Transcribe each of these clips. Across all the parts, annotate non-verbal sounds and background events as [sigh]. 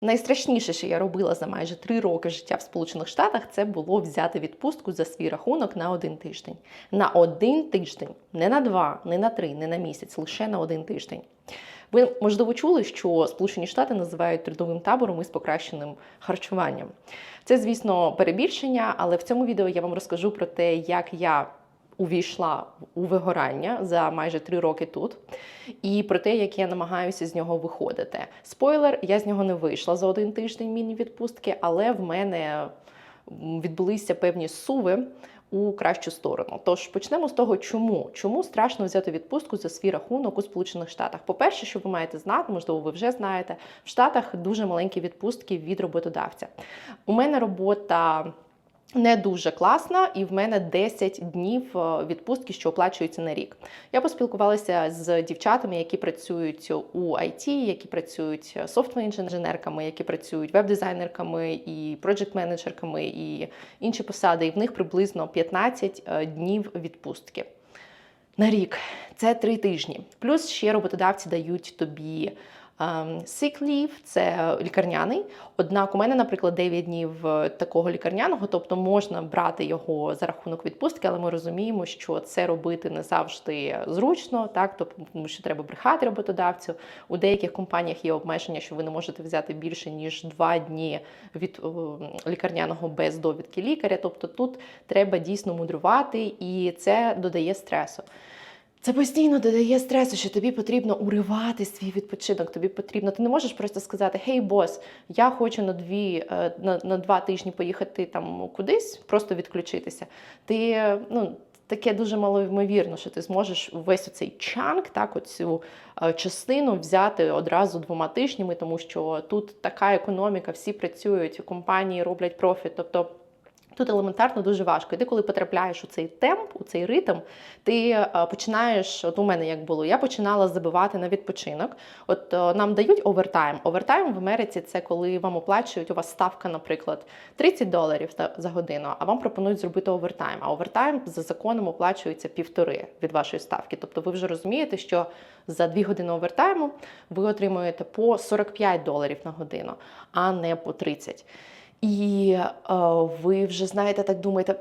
Найстрашніше, що я робила за майже три роки життя в Сполучених Штатах, це було взяти відпустку за свій рахунок на один тиждень. На один тиждень, не на два, не на три, не на місяць, лише на один тиждень. Ви можливо чули, що Сполучені Штати називають трудовим табором із покращеним харчуванням. Це, звісно, перебільшення, але в цьому відео я вам розкажу про те, як я увійшла у вигорання за майже три роки тут, і про те, як я намагаюся з нього виходити. Спойлер, я з нього не вийшла за один тиждень міні-відпустки, але в мене відбулися певні суви. У кращу сторону. Тож почнемо з того, чому чому страшно взяти відпустку за свій рахунок у Сполучених Штатах. По-перше, що ви маєте знати, можливо, ви вже знаєте, в Штатах дуже маленькі відпустки від роботодавця. У мене робота не дуже класна, і в мене 10 днів е, відпустки, що оплачуються на рік. Я поспілкувалася з дівчатами, які працюють у IT, які працюють софтвер-інженерками, які працюють веб-дизайнерками і проджект-менеджерками і інші посади. І в них приблизно 15 е, днів відпустки. На рік це три тижні. Плюс ще роботодавці дають тобі sick leave, це лікарняний. Однак у мене, наприклад, 9 днів е, такого лікарняного, тобто можна брати його за рахунок відпустки, але ми розуміємо, що це робити не завжди зручно, так тому що треба брехати роботодавцю. У деяких компаніях є обмеження, що ви не можете взяти більше ніж 2 дні від лікарняного без довідки лікаря. Тобто тут треба дійсно мудрувати, і це додає стресу. Це постійно додає стресу, що тобі потрібно уривати свій відпочинок. Тобі потрібно, ти не можеш просто сказати Гей, бос, я хочу на дві е, на, на два тижні поїхати там кудись, просто відключитися. Ти ну. Таке дуже малоймовірно, що ти зможеш весь цей чанк, так, оцю е, частину взяти одразу двома тижнями, тому що тут така економіка, всі працюють, компанії роблять профіт. Тобто Тут елементарно дуже важко. І ти, коли потрапляєш у цей темп, у цей ритм, ти е, починаєш, от у мене як було, я починала забивати на відпочинок. От е, нам дають овертайм. Овертайм в Америці це коли вам оплачують у вас ставка, наприклад, 30 доларів за годину, а вам пропонують зробити овертайм. А овертайм за законом оплачується півтори від вашої ставки. Тобто ви вже розумієте, що за 2 години овертайму ви отримуєте по 45 доларів на годину, а не по 30. І е, ви вже знаєте, так думаєте,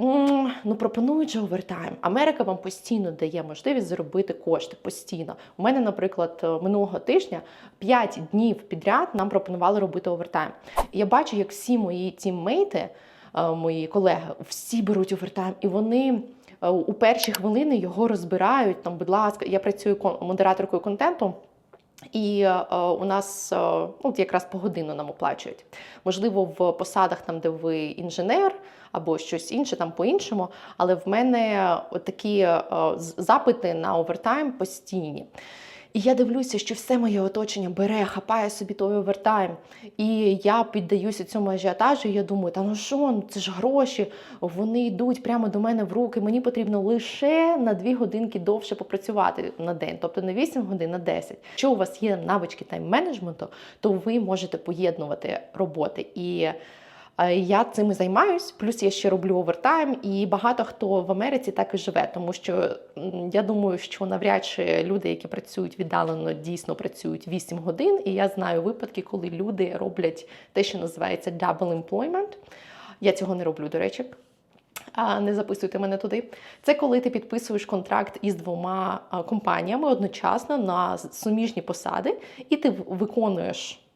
ну пропонують же овертайм. Америка вам постійно дає можливість заробити кошти постійно. У мене, наприклад, е, минулого тижня 5 днів підряд нам пропонували робити овертайм. І я бачу, як всі мої тіммейти, е, мої колеги, всі беруть овертайм, і вони. е, У перші хвилини його розбирають. Там, будь ласка, я працюю модераторкою контенту. І е, у нас е, ну, от якраз по годину нам оплачують. Можливо, в посадах, там, де ви інженер або щось інше, там по-іншому. Але в мене такі е, запити на овертайм постійні. І я дивлюся, що все моє оточення бере, хапає собі той овертайм. І я піддаюся цьому ажіотажу, і я думаю, та ну що, ну це ж гроші, вони йдуть прямо до мене в руки. Мені потрібно лише на 2 годинки довше попрацювати на день, тобто не 8 годин, а 10. Якщо у вас є навички тайм-менеджменту, то ви можете поєднувати роботи. І я цим і займаюсь, плюс я ще роблю овертайм, і багато хто в Америці так і живе, тому що я думаю, що навряд чи люди, які працюють віддалено, дійсно працюють 8 годин. І я знаю випадки, коли люди роблять те, що називається double employment. Я цього не роблю, до речі. А не записуйте мене туди. Це коли ти підписуєш контракт із двома компаніями одночасно на суміжні посади, і ти виконуєш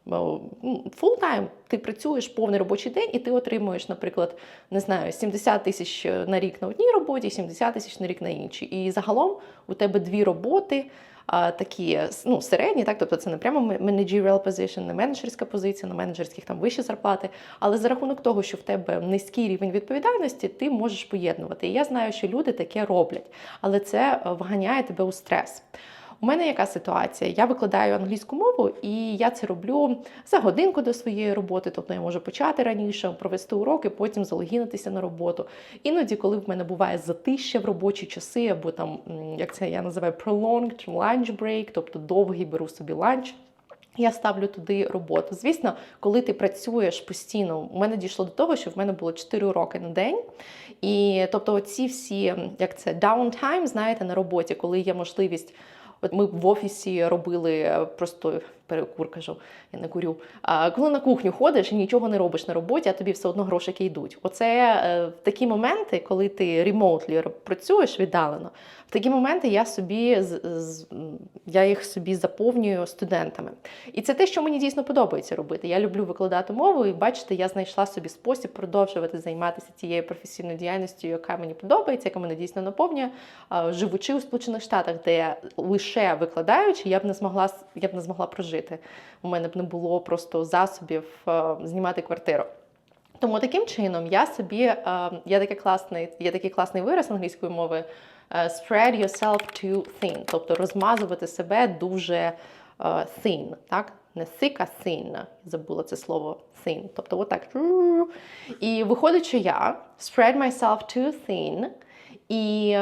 фул тайм. Ти працюєш повний робочий день, і ти отримуєш, наприклад, не знаю, 70 тисяч на рік на одній роботі, 70 тисяч на рік на іншій. І загалом у тебе дві роботи. а, Такі ну, середні, так тобто це не прямо managerial position, не менеджерська позиція, на менеджерських там вищі зарплати. Але за рахунок того, що в тебе низький рівень відповідальності, ти можеш поєднувати. І я знаю, що люди таке роблять, але це е, вганяє тебе у стрес. У мене яка ситуація? Я викладаю англійську мову, і я це роблю за годинку до своєї роботи. Тобто я можу почати раніше, провести уроки, потім залогінитися на роботу. Іноді, коли в мене буває затища в робочі часи, або там, як це я називаю, prolonged lunch break, тобто довгий беру собі ланч. Я ставлю туди роботу. Звісно, коли ти працюєш постійно, у мене дійшло до того, що в мене було 4 уроки на день. І тобто, ці всі, як це downtime, знаєте, на роботі, коли є можливість. От ми в офісі робили просто перекур кажу, я не курю. А коли на кухню ходиш і нічого не робиш на роботі, а тобі все одно грошики йдуть. Оце е, в такі моменти, коли ти ремоутлі працюєш віддалено. В такі моменти я собі я їх собі заповнюю студентами. І це те, що мені дійсно подобається робити. Я люблю викладати мову, і бачите, я знайшла собі спосіб продовжувати займатися тією професійною діяльністю, яка мені подобається, яка мене дійсно наповнює. Живучи у Сполучених Штатах, де лише викладаючи, я б не змогла я б не змогла прожити. У мене б не було просто засобів е, знімати квартиру. Тому таким чином я собі е, є такий класний, є такий класний вираз англійської мови е, spread yourself too thin, тобто розмазувати себе дуже thin, так? Не thick, а thin. Забула це слово thin. Тобто отак. І виходить, що я spread myself too thin, і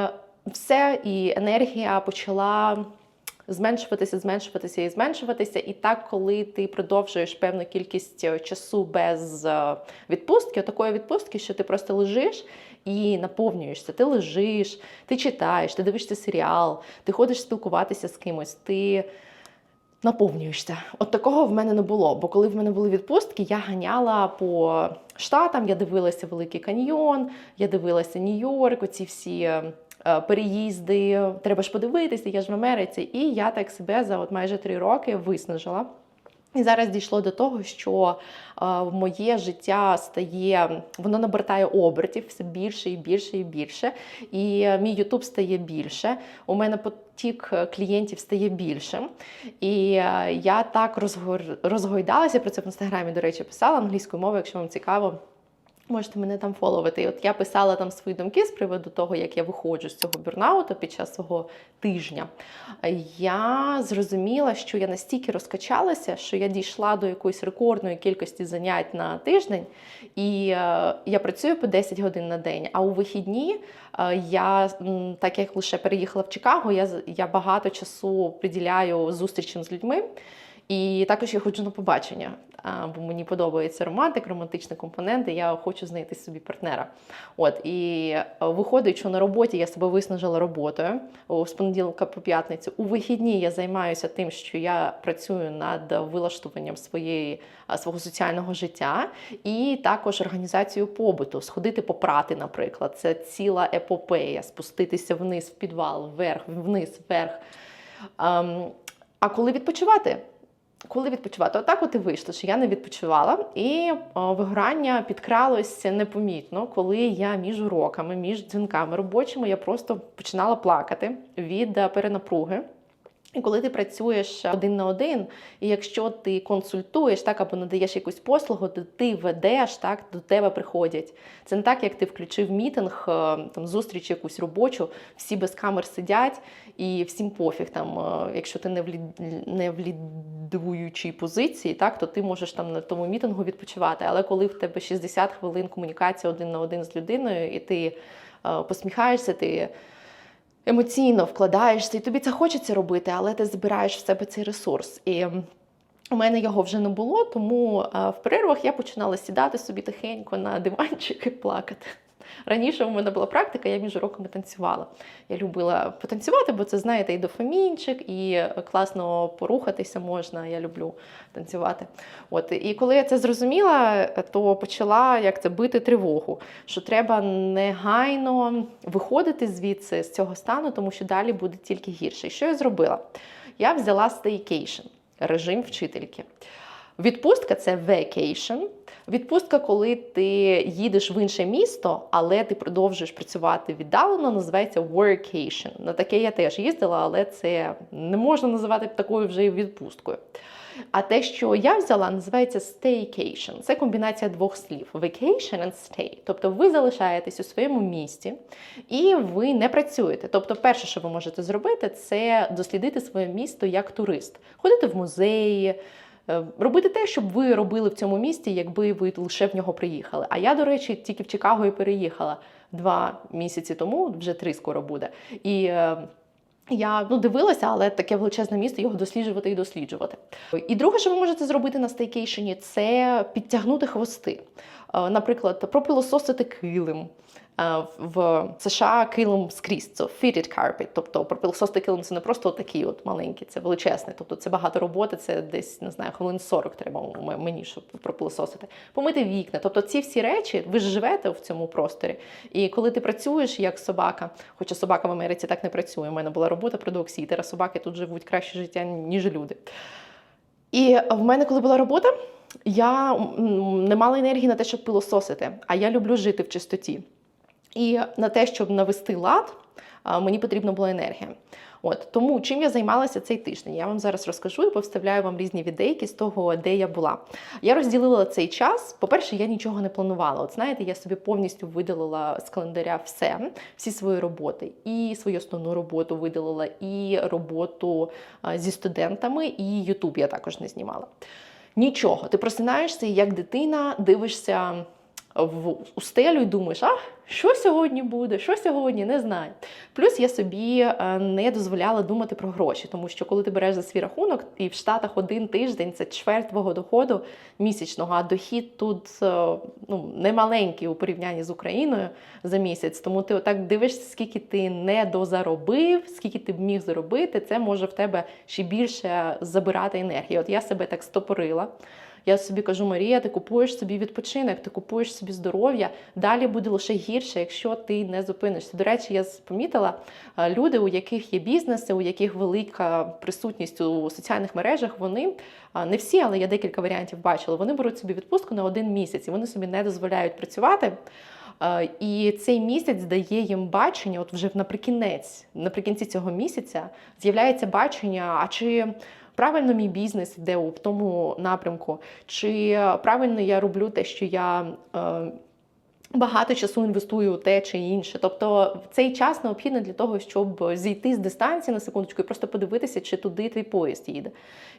все, і енергія почала зменшуватися, зменшуватися і зменшуватися. І так, коли ти продовжуєш певну кількість е, часу без е, відпустки, такої відпустки, що ти просто лежиш і наповнюєшся. Ти лежиш, ти читаєш, ти дивишся серіал, ти ходиш спілкуватися з кимось, ти. Наповнюєшся. От такого в мене не було. Бо коли в мене були відпустки, я ганяла по штатам, я дивилася Великий каньйон, я дивилася Нью-Йорк, оці всі е, переїзди. Треба ж подивитися, я ж в Америці. І я так себе за от майже три роки виснажила. І зараз дійшло до того, що е, моє життя стає, воно набертає обертів все більше і більше і більше. І е, мій Ютуб стає більше. У мене потік е, клієнтів стає більшим. І е, я так розгор... розгойдалася про це в інстаграмі, до речі, писала англійською мовою, якщо вам цікаво. Можете мене там фоловити. І от я писала там свої думки з приводу того, як я виходжу з цього бюрнауту під час свого тижня. Я зрозуміла, що я настільки розкачалася, що я дійшла до якоїсь рекордної кількості занять на тиждень, і е, я працюю по 10 годин на день. А у вихідні е, я, так як лише переїхала в Чикаго, я, я багато часу приділяю зустрічам з людьми. І також я ходжу на побачення, бо мені подобається романтик, романтичний компонент, я хочу знайти собі партнера. От і е, виходить, що на роботі я себе виснажила роботою з понеділка по п'ятницю. У вихідні я займаюся тим, що я працюю над вилаштуванням своєї свого соціального життя, і також організацією побуту, сходити попрати, наприклад. Це ціла епопея, спуститися вниз в підвал, вверх, вниз, вверх. Ем, а коли відпочивати? Коли відпочивати? Отак от і вийшло, що я не відпочивала, і о, вигорання підкралося непомітно, коли я між уроками, між дзвінками робочими, я просто починала плакати від е, перенапруги. І коли ти працюєш один на один, і якщо ти консультуєш так або надаєш якусь послугу, то ти ведеш так, до тебе приходять. Це не так, як ти включив мітинг, е, там зустріч якусь робочу, всі без камер сидять, і всім пофіг. Там, е, якщо ти не в лід- не в лідуючій позиції, так то ти можеш там на тому мітингу відпочивати. Але коли в тебе 60 хвилин комунікація один на один з людиною, і ти е, посміхаєшся, ти емоційно вкладаєшся, і тобі це хочеться робити, але ти збираєш в себе цей ресурс. І у мене його вже не було, тому е, в перервах я починала сідати собі тихенько на диванчик і плакати. Раніше у мене була практика, я між уроками танцювала. Я любила потанцювати, бо це, знаєте, і дофамінчик, і класно порухатися можна. Я люблю танцювати. От і коли я це зрозуміла, то почала як це бити тривогу, що треба негайно виходити звідси з цього стану, тому що далі буде тільки гірше. І що я зробила? Я взяла стейкейшн, режим вчительки. Відпустка це vacation. Відпустка, коли ти їдеш в інше місто, але ти продовжуєш працювати віддалено, називається workation. На таке я теж їздила, але це не можна називати такою вже відпусткою. А те, що я взяла, називається staycation. Це комбінація двох слів: vacation and stay. Тобто ви залишаєтесь у своєму місті і ви не працюєте. Тобто, перше, що ви можете зробити, це дослідити своє місто як турист, ходити в музеї. Е, Робити те, щоб ви робили в цьому місті, якби ви лише в нього приїхали. А я, до речі, тільки в Чикаго і переїхала два місяці тому, вже три скоро буде. І е, я ну, дивилася, але таке величезне місто його досліджувати і досліджувати. І друге, що ви можете зробити на стейкейшені, це підтягнути хвости. Е, Наприклад, пропилососити килим, в США килим скрізь, це fitted carpet, тобто пропилососити килим це не просто такий от маленький, це величезний. Тобто це багато роботи, це десь не знаю, хвилин 40 треба мені, щоб пропилососити. Помити вікна. Тобто ці всі речі, ви ж живете в цьому просторі. І коли ти працюєш як собака, хоча собака в Америці так не працює. У мене була робота продоксітера, собаки тут живуть краще життя, ніж люди. І в мене, коли була робота, я не мала енергії на те, щоб пилососити, а я люблю жити в чистоті. І на те, щоб навести лад, мені потрібна була енергія. От тому чим я займалася цей тиждень, я вам зараз розкажу і повставляю вам різні відейки з того, де я була. Я розділила цей час. По-перше, я нічого не планувала. От знаєте, я собі повністю видалила з календаря все, всі свої роботи, і свою основну роботу видалила, і роботу зі студентами, і Ютуб я також не знімала. Нічого, ти просинаєшся як дитина, дивишся в у стелю і думаєш, а що сьогодні буде, що сьогодні, не знаю. Плюс я собі е, не дозволяла думати про гроші, тому що коли ти береш за свій рахунок, і в Штатах один тиждень це чверть твого доходу місячного, а дохід тут е, ну, немаленький у порівнянні з Україною за місяць. Тому ти отак дивишся, скільки ти не дозаробив, скільки ти б міг заробити, це може в тебе ще більше забирати енергії. От я себе так стопорила. Я собі кажу, Марія, ти купуєш собі відпочинок, ти купуєш собі здоров'я. Далі буде лише гірше, якщо ти не зупинишся. До речі, я помітила е, люди, у яких є бізнеси, у яких велика присутність у соціальних мережах. Вони е, не всі, але я декілька варіантів бачила. Вони беруть собі відпустку на один місяць і вони собі не дозволяють працювати. Е, І цей місяць дає їм бачення, от вже наприкінець, наприкінці цього місяця з'являється бачення, а чи правильно мій бізнес йде у тому напрямку, чи правильно я роблю те, що я. Е, Багато часу інвестую у те чи інше. Тобто цей час необхідний для того, щоб зійти з дистанції на секундочку і просто подивитися, чи туди твій поїзд їде.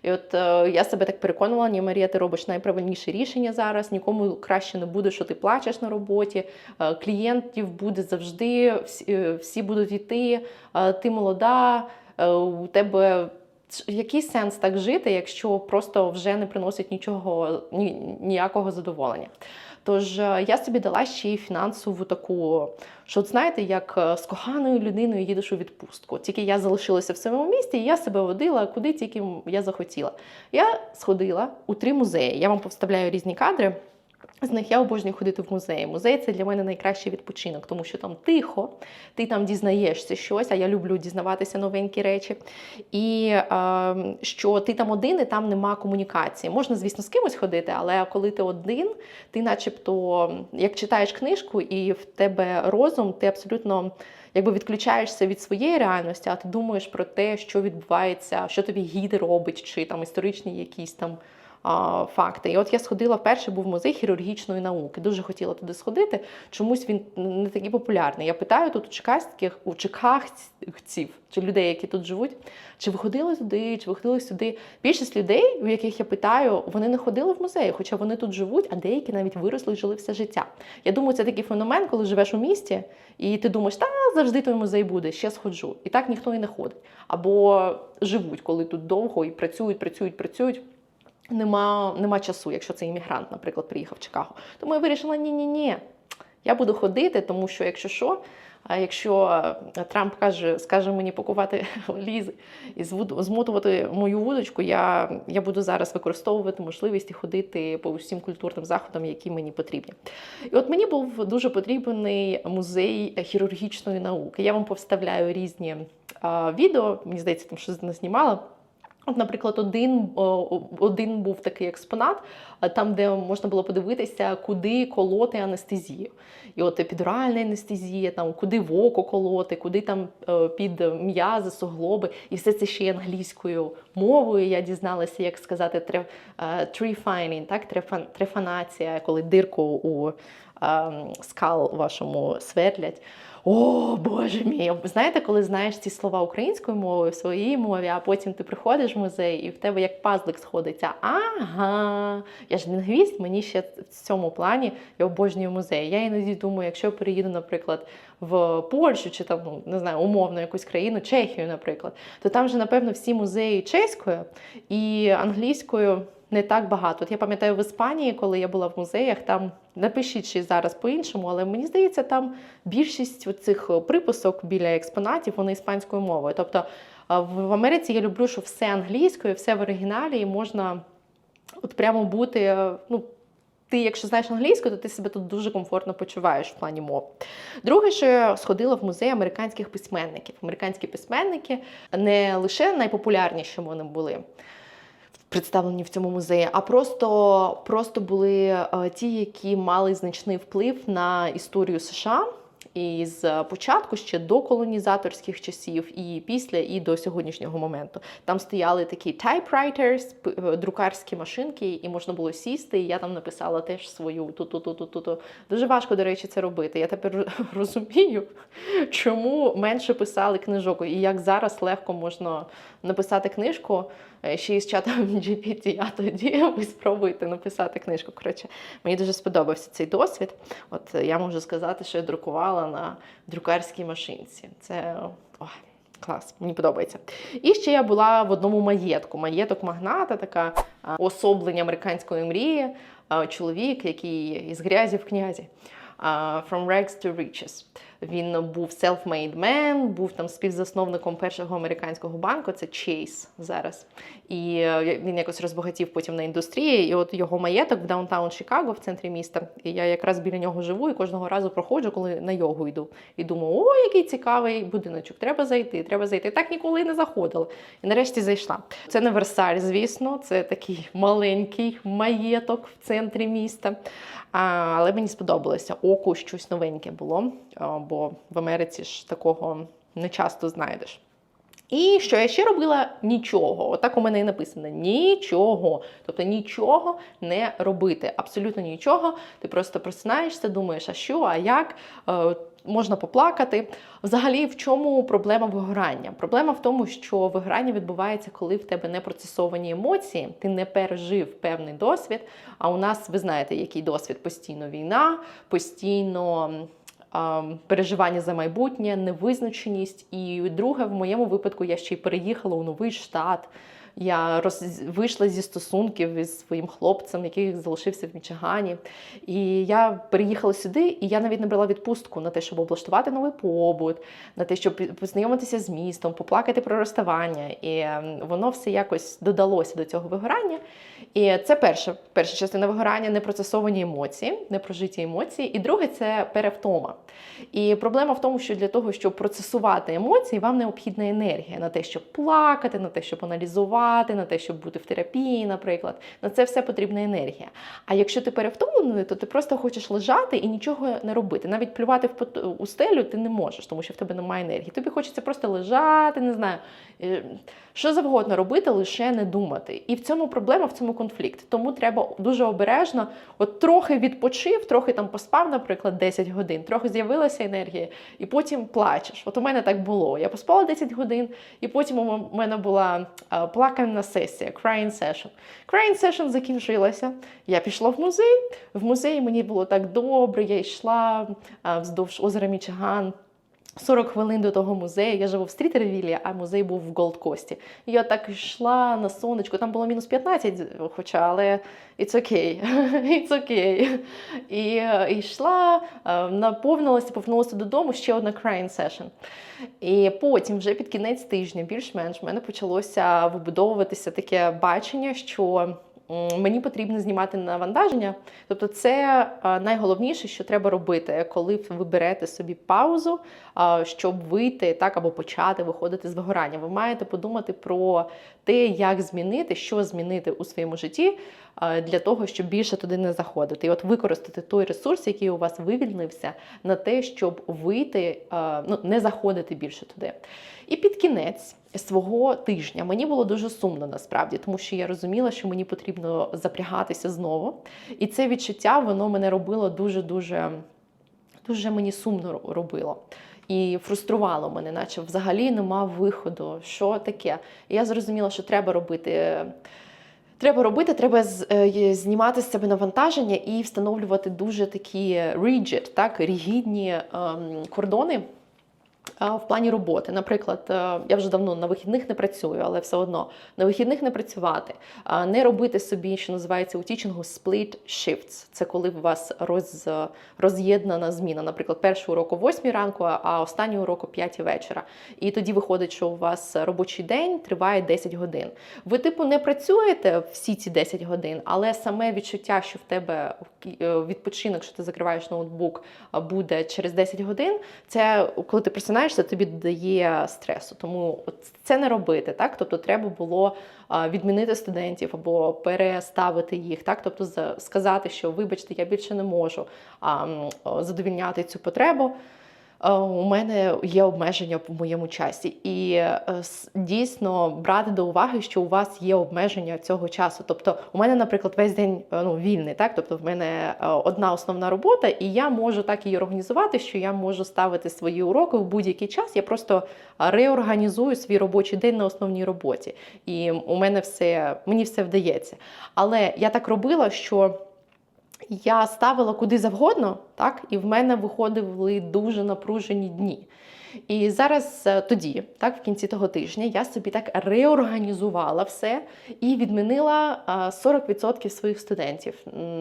І от е, я себе так переконувала, ні, Марія, ти робиш найправильніше рішення зараз. Нікому краще не буде, що ти плачеш на роботі. Е, клієнтів буде завжди, всі, е, всі будуть йти. Е, ти молода, е, у тебе. Який сенс так жити, якщо просто вже не приносить нічого ні, ніякого задоволення? Тож е, я собі дала ще й фінансову таку, що от знаєте, як е, з коханою людиною їдеш у відпустку. Тільки я залишилася в своєму місті, і я себе водила куди тільки я захотіла. Я сходила у три музеї. Я вам повставляю різні кадри. З них я обожнюю ходити в музеї. Музей це для мене найкращий відпочинок, тому що там тихо, ти там дізнаєшся щось, а я люблю дізнаватися новенькі речі. І е, що ти там один і там нема комунікації. Можна, звісно, з кимось ходити, але коли ти один, ти начебто, як читаєш книжку, і в тебе розум, ти абсолютно. Якби відключаєшся від своєї реальності, а ти думаєш про те, що відбувається, що тобі гід робить, чи там історичні якісь там факти. І от я сходила вперше, був музей хірургічної науки. Дуже хотіла туди сходити. Чомусь він не такий популярний. Я питаю тут у чекастських, у чекахців, чи людей, які тут живуть, чи ви ходили туди, чи ви ходили сюди. Більшість людей, у яких я питаю, вони не ходили в музеї, хоча вони тут живуть, а деякі навіть виросли і жили все життя. Я думаю, це такий феномен, коли живеш у місті, і ти думаєш, та завжди той музей буде, ще сходжу. І так ніхто і не ходить. Або живуть, коли тут довго і працюють, працюють, працюють. Нема, нема часу, якщо це іммігрант, наприклад, приїхав в Чикаго. Тому я вирішила: ні-ні ні. Я буду ходити, тому що якщо що, якщо Трамп каже, скаже мені пакувати [laughs] лізи і змотувати мою вудочку, я, я буду зараз використовувати можливість ходити по усім культурним заходам, які мені потрібні. І от мені був дуже потрібний музей хірургічної науки. Я вам повставляю різні а, відео, мені здається, там щось знімала. Наприклад, один один був такий експонат, там, де можна було подивитися, куди колоти анестезію. І от епідуральна анестезія, там, куди в око колоти, куди там під м'язи, суглоби. І все це ще й англійською мовою. Я дізналася, як сказати, трефайнінг, так, трефанація, коли дирку у скал вашому сверлять. О, Боже мій! Знаєте, коли знаєш ці слова українською мовою, в своїй мові, а потім ти приходиш в музей і в тебе як пазлик сходиться. Ага, я ж лінгвіст, мені ще в цьому плані я обожнюю музей. Я іноді думаю, якщо я переїду, наприклад, в Польщу чи там, ну не знаю, умовно якусь країну, Чехію, наприклад, то там же, напевно, всі музеї чеською і англійською не так багато. От я пам'ятаю в Іспанії, коли я була в музеях, там напишіть ще зараз по-іншому, але мені здається, там більшість цих припусок біля експонатів вони іспанською мовою. Тобто в Америці я люблю, що все англійською, все в оригіналі, і можна от прямо бути. Ну, ти, якщо знаєш англійську, то ти себе тут дуже комфортно почуваєш в плані мов. Друге, що я сходила в музей американських письменників. Американські письменники не лише найпопулярніші вони були представлені в цьому музеї, а просто, просто були е, ті, які мали значний вплив на історію США. І з початку ще до колонізаторських часів, і після, і до сьогоднішнього моменту. Там стояли такі typewriters, е, друкарські машинки, і можна було сісти. І я там написала теж свою ту-ту-ту-ту-ту. Дуже важко, до речі, це робити. Я тепер [laughs] розумію, чому менше писали книжок, і як зараз легко можна написати книжку е, ще із чатом [laughs] GPT, а тоді [laughs] ви спробуйте написати книжку. Коротше, мені дуже сподобався цей досвід. От е, я можу сказати, що я друкувала на друкарській машинці. Це ой, клас, мені подобається. І ще я була в одному маєтку. Маєток магната, така особлення американської мрії. Чоловік, який із грязі в князі. From Rags to Riches. Він був self-made man, був там співзасновником першого американського банку, це Chase зараз. І е, він якось розбагатів потім на індустрії. І от його маєток в даунтаун Чикаго, в центрі міста. І я якраз біля нього живу і кожного разу проходжу, коли на йогу йду. І думаю, о, який цікавий будиночок, треба зайти, треба зайти. Так ніколи не заходила. І нарешті зайшла. Це не Версаль, звісно, це такий маленький маєток в центрі міста. А, але мені сподобалося. Оку щось новеньке було, бо в Америці ж такого не часто знайдеш. І що я ще робила? Нічого. Отак у мене і написано: нічого. Тобто нічого не робити. Абсолютно нічого. Ти просто просинаєшся, думаєш, а що, а як? Е, Можна поплакати. Взагалі, в чому проблема вигорання? Проблема в тому, що вигорання відбувається, коли в тебе не процесовані емоції, ти не пережив певний досвід. А у нас, ви знаєте, який досвід постійно війна, постійно переживання за майбутнє, невизначеність. І друге, в моєму випадку, я ще й переїхала у новий штат. Я роз... вийшла зі стосунків із своїм хлопцем, який залишився в Мічигані. І я переїхала сюди, і я навіть не брала відпустку на те, щоб облаштувати новий побут, на те, щоб познайомитися з містом, поплакати про розставання. І ем, воно все якось додалося до цього вигорання. І це перша, перша частина вигорання непроцесовані емоції, непрожиті емоції. І друге це перевтома. І проблема в тому, що для того, щоб процесувати емоції, вам необхідна енергія на те, щоб плакати, на те, щоб аналізувати, на те, щоб бути в терапії, наприклад. На це все потрібна енергія. А якщо ти перевтомлений, то ти просто хочеш лежати і нічого не робити. Навіть плювати в пот- у стелю ти не можеш, тому що в тебе немає енергії. Тобі хочеться просто лежати, не знаю, е, що завгодно робити, лише не думати. І в цьому проблема, в цьому конфлікт. Тому треба дуже обережно, от трохи відпочив, трохи там поспав, наприклад, 10 годин, трохи з'явилася енергія, і потім плачеш. От у мене так було. Я поспала 10 годин, і потім у мене була а, плакальна сесія, crying session. Crying session закінчилася. Я пішла в музей. В музеї мені було так добре, я йшла вздовж озера Мічиган. 40 хвилин до того музею. Я живу в Стрітервілі, а музей був в Голдкості. Я так йшла на сонечко. Там було мінус 15, хоча, але it's okay. [laughs] It's okay. І, е, йшла, е, наповнилася, повернулася додому ще одна crying session. І потім, вже під кінець тижня, більш-менш, в мене почалося вибудовуватися таке бачення, що мені потрібно знімати навантаження. Тобто, це е, найголовніше, що треба робити, коли ви берете собі паузу, щоб вийти так або почати виходити з вигорання. Ви маєте подумати про те, як змінити, що змінити у своєму житті е, для того, щоб більше туди не заходити. І от використати той ресурс, який у вас вивільнився, на те, щоб вийти, е, ну не заходити більше туди. І під кінець свого тижня мені було дуже сумно насправді, тому що я розуміла, що мені потрібно запрягатися знову. І це відчуття воно мене робило дуже дуже мені сумно робило. І фруструвало мене, наче взагалі нема виходу. Що таке? І я зрозуміла, що треба робити. Треба робити, треба е, знімати з себе навантаження і встановлювати дуже такі rigid, так, рігідні ем, кордони В плані роботи, наприклад, е, я вже давно на вихідних не працюю, але все одно на вихідних не працювати, не робити собі, що називається у тічингу split shifts. Це коли у вас роз, роз'єднана зміна. Наприклад, перший урок о 8 ранку, а останній урок о 5 вечора. І тоді виходить, що у вас робочий день триває 10 годин. Ви, типу, не працюєте всі ці 10 годин, але саме відчуття, що в тебе е, відпочинок, що ти закриваєш ноутбук, буде через 10 годин. Це коли ти просинаєшся, тобі додає стресу. Тому це не робити. Так, тобто, треба було відмінити студентів або переставити їх. Так, тобто, за- сказати, що вибачте, я більше не можу задовільняти цю потребу. Е, У мене є обмеження в моєму часі, і е, дійсно брати до уваги, що у вас є обмеження цього часу. Тобто, у мене, наприклад, весь день е, ну, вільний, так тобто в мене одна основна робота, і я можу так її організувати, що я можу ставити свої уроки в будь-який час. Я просто реорганізую свій робочий день на основній роботі, і у мене все мені все вдається. Але я так робила, що я ставила куди завгодно, так, і в мене виходили дуже напружені дні. І зараз е, тоді, так, в кінці того тижня, я собі так реорганізувала все і відмінила е, 40% своїх студентів.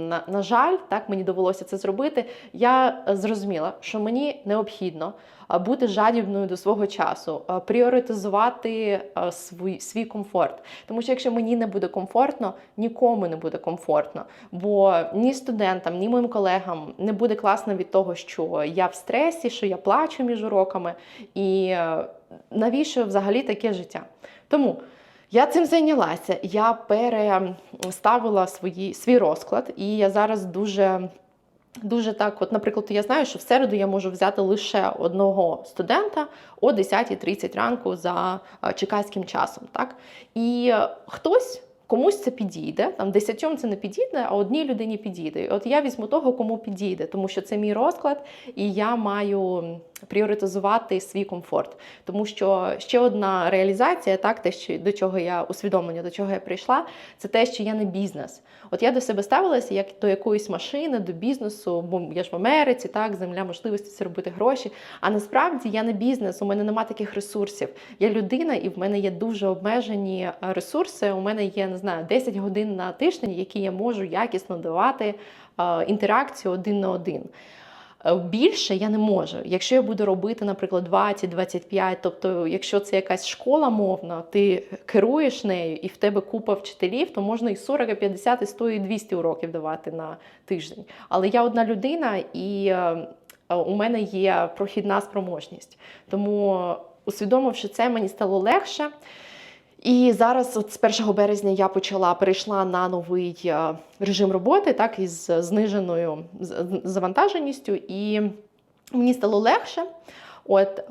На, на жаль, так мені довелося це зробити. Я е, зрозуміла, що мені необхідно е, бути жадібною до свого часу, е, пріоритизувати е, свій, свій комфорт. Тому що якщо мені не буде комфортно, нікому не буде комфортно. Бо ні студентам, ні моїм колегам не буде класно від того, що я в стресі, що я плачу між уроками. І е, навіщо взагалі таке життя? Тому. Я цим зайнялася. Я переставила свої, свій розклад, і я зараз дуже Дуже так, от, наприклад, я знаю, що в середу я можу взяти лише одного студента о 10.30 ранку за е, чекайським часом. Так? І е, хтось. Комусь це підійде, там десятьом це не підійде, а одній людині підійде. От я візьму того, кому підійде, тому що це мій розклад, і я маю пріоритизувати свій комфорт. Тому що ще одна реалізація, так, те, що до чого я усвідомлення, до чого я прийшла, це те, що я не бізнес. От я до себе ставилася як до якоїсь машини, до бізнесу, бо я ж в Америці, так, земля можливості це робити гроші. А насправді я не бізнес, у мене немає таких ресурсів. Я людина, і в мене є дуже обмежені е, ресурси. У мене є, не знаю, 10 годин на тиждень, які я можу якісно давати е, інтеракцію один на один. Е, Більше я не можу. Якщо я буду робити, наприклад, 20-25, тобто, якщо це якась школа мовна, ти керуєш нею і в тебе купа вчителів, то можна і 40, і 50, і 100, і 200 уроків давати на тиждень. Але я одна людина, і е, у мене є прохідна спроможність. Тому, усвідомивши це, мені стало легше. І зараз, от з 1 березня, я почала перейшла на новий е, режим роботи, так із зниженою завантаженістю, і мені стало легше. От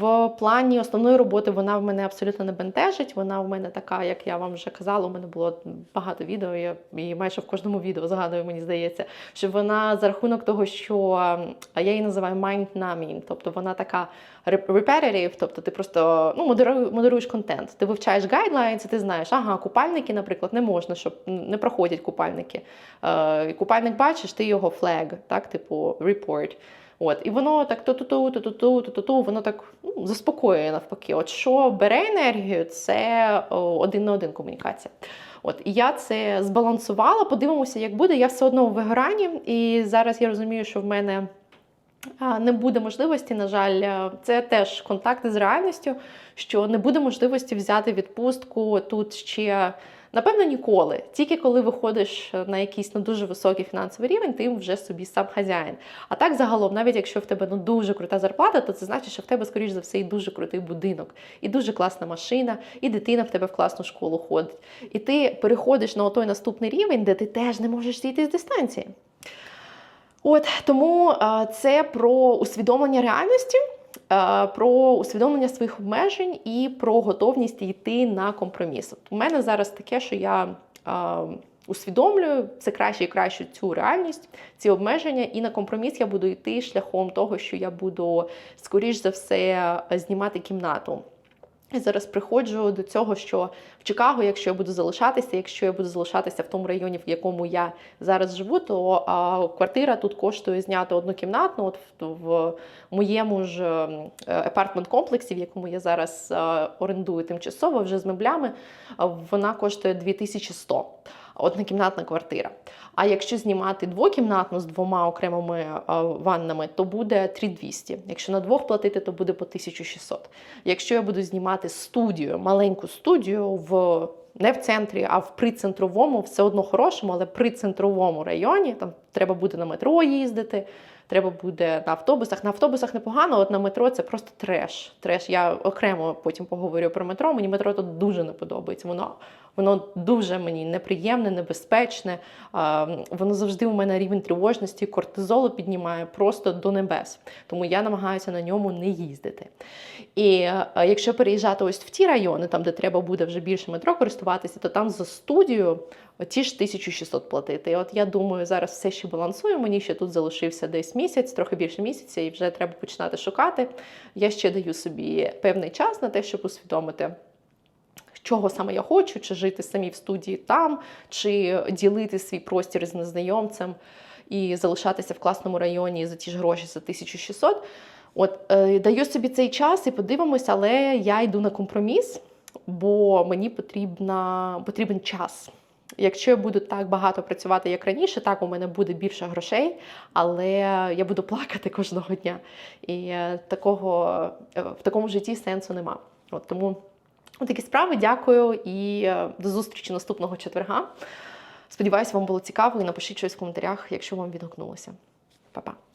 в плані основної роботи вона в мене абсолютно не бентежить. Вона в мене така, як я вам вже казала, у мене було багато відео, я і майже в кожному відео згадую, мені здається, що вона за рахунок того, що я її називаю mind numbing, тобто вона така rep- repetitive, тобто ти просто ну, модеруєш, контент. Ти вивчаєш і ти знаєш, ага, купальники, наприклад, не можна, щоб не проходять купальники. Е, купальник бачиш, ти його flag, так, типу report. От, і воно так ту-ту-ту, ту-ту-ту, ту-ту-ту, воно так ну, заспокоює навпаки. От що бере енергію, це один на один комунікація. От і я це збалансувала. Подивимося, як буде. Я все одно у вигоранні, і зараз я розумію, що в мене не буде можливості, на жаль, це теж контакти з реальністю, що не буде можливості взяти відпустку тут ще. Напевно, ніколи. Тільки коли виходиш на якийсь ну, дуже високий фінансовий рівень, ти вже собі сам хазяїн. А так загалом, навіть якщо в тебе ну, дуже крута зарплата, то це значить, що в тебе, скоріш за все, і дуже крутий будинок, і дуже класна машина, і дитина в тебе в класну школу ходить. І ти переходиш на той наступний рівень, де ти теж не можеш зійти з дистанції. От тому е, це про усвідомлення реальності, е, про усвідомлення своїх обмежень і про готовність йти на компроміс. От у мене зараз таке, що я е, усвідомлюю це краще і краще цю реальність, ці обмеження, і на компроміс я буду йти шляхом того, що я буду скоріш за все знімати кімнату. Я зараз приходжу до цього, що в Чикаго, якщо я буду залишатися, якщо я буду залишатися в тому районі, в якому я зараз живу, то а, квартира тут коштує зняти однокімнатну. От в, в моєму ж апартмент комплексі, в якому я зараз а, орендую тимчасово, вже з меблями, а, вона коштує 2100 однокімнатна квартира. А якщо знімати двокімнатну з двома окремими ваннами, то буде 3200. Якщо на двох платити, то буде по 1600. Якщо я буду знімати студію, маленьку студію в не в центрі, а в прицентровому, все одно хорошому, але прицентровому районі, там треба буде на метро їздити. Треба буде на автобусах. На автобусах непогано, от на метро це просто треш. Треш. Я окремо потім поговорю про метро. Мені метро тут дуже не подобається. Воно воно дуже мені неприємне, небезпечне. Воно завжди у мене рівень тривожності, кортизолу піднімає просто до небес. Тому я намагаюся на ньому не їздити. І якщо переїжджати ось в ті райони, там де треба буде вже більше метро користуватися, то там за студію ті ж 1600 платити. І от я думаю, зараз все ще балансую. Мені ще тут залишився десь місяць, трохи більше місяця, і вже треба починати шукати. Я ще даю собі певний час на те, щоб усвідомити. Чого саме я хочу, чи жити самі в студії там, чи ділити свій простір з незнайомцем і залишатися в класному районі за ті ж гроші за 1600. От е, даю собі цей час і подивимося, але я йду на компроміс, бо мені потрібна, потрібен час. Якщо я буду так багато працювати, як раніше, так у мене буде більше грошей, але я буду плакати кожного дня. І е, такого е, в такому житті сенсу нема. От тому такі справи. Дякую і е, до зустрічі наступного четверга. Сподіваюся, вам було цікаво і напишіть щось в коментарях, якщо вам відгукнулося. Па-па!